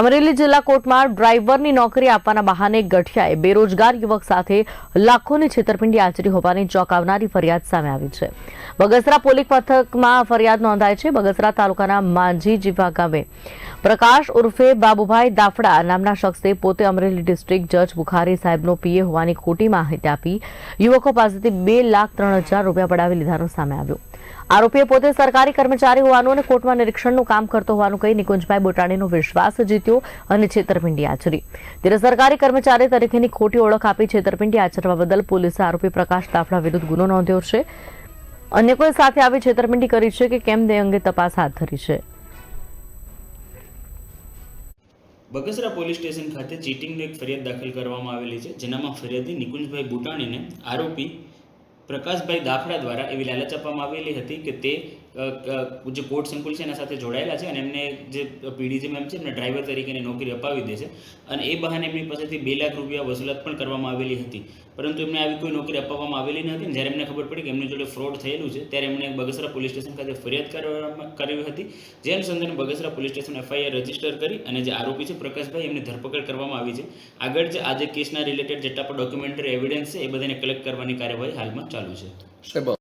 અમરેલી જિલ્લા કોર્ટમાં ડ્રાઈવરની નોકરી આપવાના બહાને ગઠિયાએ બેરોજગાર યુવક સાથે લાખોની છેતરપિંડી આચરી હોવાની ચોંકાવનારી ફરિયાદ સામે આવી છે. બગસરા પોલીસ મથકમાં ફરિયાદ નોંધાઈ છે. બગસરા તાલુકાના માંજી જીવા ગામે પ્રકાશ ઉર્ફે બાબુભાઈ દાફડા નામના શખ્સે પોતે અમરેલી ડિસ્ટ્રિક્ટ જજ બુખારી સાહેબનો પીએ હોવાની ખોટી માહિતી આપી યુવકો પાસેથી બે લાખ ત્રણ હજાર રૂપિયા પડાવી લીધાનો સામે આવ્યો. આરોપીએ પોતે સરકારી કર્મચારી હોવાનું અને કોર્ટમાં નિરીક્ષણનું કામ કરતો હોવાનું કહી નિકુંજભાઈ બોટાણીનો વિશ્વાસ જીત્યો અને છેતરપિંડી આચરી. ત્યારે સરકારી કર્મચારી તરીકેની ખોટી ઓળખ આપી છેતરપિંડી આચરવા બદલ પોલીસે આરોપી પ્રકાશ દાફડા વિરુદ્ધ ગુનો નોંધ્યો છે. અન્ય કોઈ સાથે આવી છેતરપિંડી કરી છે કે કેમ તે અંગે તપાસ હાથ ધરી છે? બગસરા પોલીસ સ્ટેશન ખાતે ચીટિંગની એક ફરિયાદ દાખલ કરવામાં આવેલી છે. જેનામાં ફરિયાદી નિકુંજભાઈ બુટાણીને આરોપી પ્રકાશભાઈ દાફડા દ્વારા એવી લાલચ આપવામાં આવેલી હતી કે તે જે કોર્ટ સંકુલ છે એના સાથે જોડાયેલા છે અને એમને જે પીડીજી મેમ છે એમને ડ્રાઈવર તરીકેની નોકરી અપાવી દે છે અને એ બહાને એમની પાસેથી બે લાખ રૂપિયા વસૂલાત પણ કરવામાં આવેલી હતી. પરંતુ એમને આવી કોઈ નોકરી અપાવવામાં આવેલી ન જ્યારે એમને ખબર પડી કે એમની જોડે ફ્રોડ થયેલું છે ત્યારે એમણે બગસરા પોલીસ સ્ટેશન ખાતે ફરિયાદ કરવામાં કરવી હતી. જે અનુસંધાને Bagasra police station FIR register કરી અને જે આરોપી છે પ્રકાશભાઈ એમની ધરપકડ કરવામાં આવી છે. આગળ જે આજે કેસના રિલેટેડ જેટલા પણ ડોક્યુમેન્ટરી એવિડન્સ છે એ બધાને કલેક્ટ કરવાની કાર્યવાહી હાલમાં ચાલુ છે સાહેબ